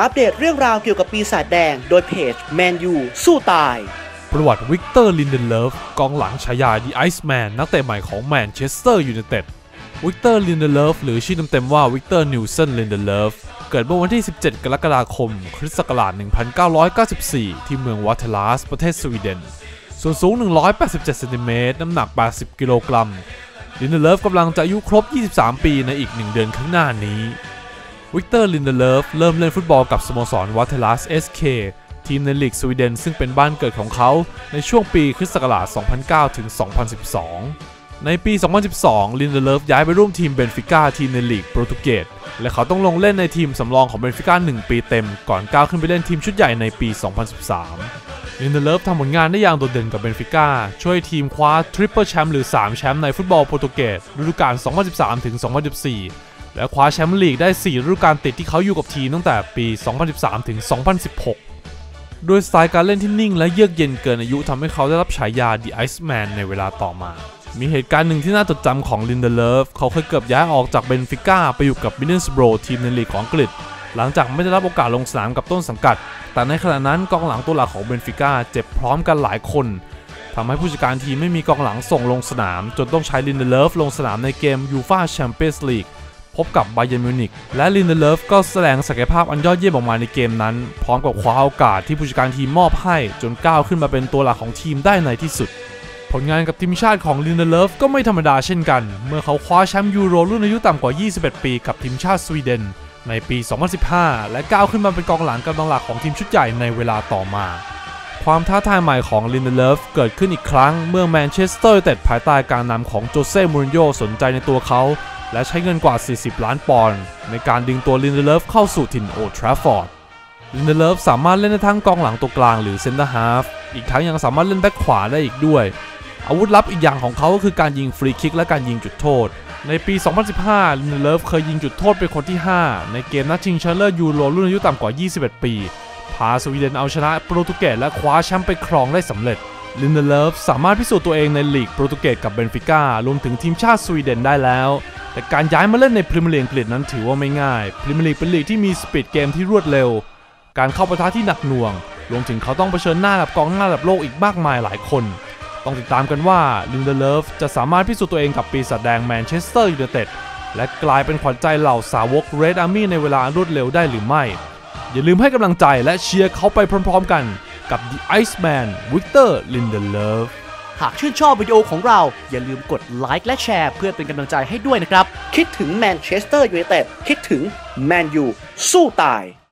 อัปเดตเรื่องราวเกี่ยวกับปีศาจแดง โดยเพจแมนยูสู้ตาย ประวัติวิกเตอร์ลินเดนเลฟกองหลังฉายา The Iceman นักเตะใหม่ของแมนเชสเตอร์ยูไนเต็ดวิกเตอร์ลินเดนเลฟหรือชื่อเต็มๆว่าวิกเตอร์นิวเซนลินเดนเลฟเกิดเมื่อวันที่ 17 กรกฎาคม คริสต์ศักราช 1994 ที่เมืองวัตเทลาส ประเทศสวีเดน ส่วนสูง 187เซนติเมตร น้ำหนัก 80 กิโลกรัมลินเดเลฟกำลังจะอายุครบ 23 ปีในอีก 1 เดือนข้างหน้านี้ วิกเตอร์ลินเดเลฟเริ่มเล่นฟุตบอลกับสโมสรวัตเทลัส SK ทีมในลีกสวีเดนซึ่งเป็นบ้านเกิดของเขาในช่วงปีคริสต์ศักราช 2009 ถึง 2012 ในปี 2012 ลินเดเลฟย้ายไปร่วมทีมเบนฟิก้าทีมในลีกโปรตุเกสและเขาต้องลงเล่นในทีมสำรองของเบนฟิก้า1 ปีเต็ม ก่อนก้าวขึ้นไปเล่นทีมชุดใหญ่ในปี 2013 ลินเดเลฟทำผลงานได้อย่างโดดเด่นกับเบนฟิก้าช่วยทีมคว้าทริปเปิลแชมป์หรือ 3 แชมป์ในฟุตบอลโปรตุเกสฤดูกาล 2013 ถึง 2014 และคว้าแชมป์ลีกได้ 4 ฤดูกาลติดที่เขาอยู่กับทีมตั้งแต่ปี 2013 ถึง 2016ด้วยสไตล์การเล่นที่นิ่งและเยือกเย็นเกินอายุทำให้เขาได้รับฉายา The Iceman ในเวลาต่อมา มีเหตุการณ์หนึ่งที่น่าจดจำของลินเดเลฟเขาเคยเกือบย้ายออกจากเบนฟิก้าไปอยู่กับมินเนสโบรทีมในลีกของอังกฤษ หลังจากไม่ได้รับโอกาสลงสนามกับต้นสังกัด แต่ในขณะนั้นกองหลังตัวหลักของเบนฟิก้าเจ็บพร้อมกันหลายคนทำให้ผู้จัดการทีมไม่มีกองหลังส่งลงสนาม จนต้องใช้ลินเดเลฟลงสนามในเกมยูฟาแชมเปี้ยนส์ลีก พบกับไบเยนมิวนิกและลินเดเลฟก็แสดงศักยภาพอันยอดเยี่ยมออกมาในเกมนั้น พร้อมกับคว้าโอกาสที่ผู้จัดการทีมมอบให้จนก้าวขึ้นมาเป็นตัวหลักของทีมได้ในที่สุด ผลงานกับทีมชาติของลินเดเลฟก็ไม่ธรรมดาเช่นกัน เมื่อเขาคว้าแชมป์ยูโรรุ่นอายุต่ำกว่า 21 ปีกับทีมชาติสวีเดนในปี 2015 และก้าวขึ้นมาเป็นกองหลังกำลังหลักของทีมชุดใหญ่ในเวลาต่อมา ความท้าทายใหม่ของลินเดเลฟเกิดขึ้นอีกครั้ง เมื่อแมนเชสเตอร์ยูไนเต็ดภายใต้การนำของโจเซ่มูรินโญ่สนใจในตัวเขา และใช้เงินกว่า 40 ล้านปอนด์ในการดึงตัวลินเดเลฟเข้าสู่ถิ่นโอทราฟอร์ด ลินเดเลฟสามารถเล่นได้ทั้งกองหลังตัวกลางหรือเซนเตอร์ฮาฟ อีกทั้งยังสามารถเล่นแบ็คขวาได้อีกด้วย อาวุธลับอีกอย่างของเขาก็คือการยิงฟรีคิกและการยิงจุดโทษ ในปี 2015 ลินเดเลฟเคยยิงจุดโทษเป็นคนที่ 5 ในเกมนัดชิงชนะเลิศยูโรรุ่นอายุต่ำกว่า 21 ปี พาสวีเดนเอาชนะโปรตุเกสและคว้าแชมป์ไปครองได้สำเร็จลินเดเลฟสามารถพิสูจน์ตัวเองในลีกโปรตุเกสกับเบนฟิก้ารวมถึงทีมชาติสวีเดนได้แล้ว แต่การย้ายมาเล่นในพรีเมียร์ลีกอังกฤษนั้นถือว่าไม่ง่ายพรีเมียร์ลีกเป็นลีกที่มีสปีดเกมที่รวดเร็ว การเข้าปะทะที่หนักหน่วง รวมถึงเขาต้องเผชิญหน้ากับกองหน้าระดับโลกอีกมากมายหลายคน ต้องติดตามกันว่าลินเดเลฟจะสามารถพิสูจน์ตัวเองกับปีศาจแดงแมนเชสเตอร์ยูไนเต็ดและกลายเป็นขวัญใจเหล่าสาวกเรดอาร์มี่ในเวลารวดเร็วได้หรือไม่ อย่าลืมให้กำลังใจและเชียร์เขาไปพร้อมๆกันกับ The Iceman Victor Lindelof หากชื่นชอบวิดีโอของเรา อย่าลืมกดไลค์และแชร์ เพื่อเป็นกำลังใจให้ด้วยนะครับ คิดถึงแมนเชสเตอร์ยูไนเต็ดคิดถึงแมนยูสู้ตาย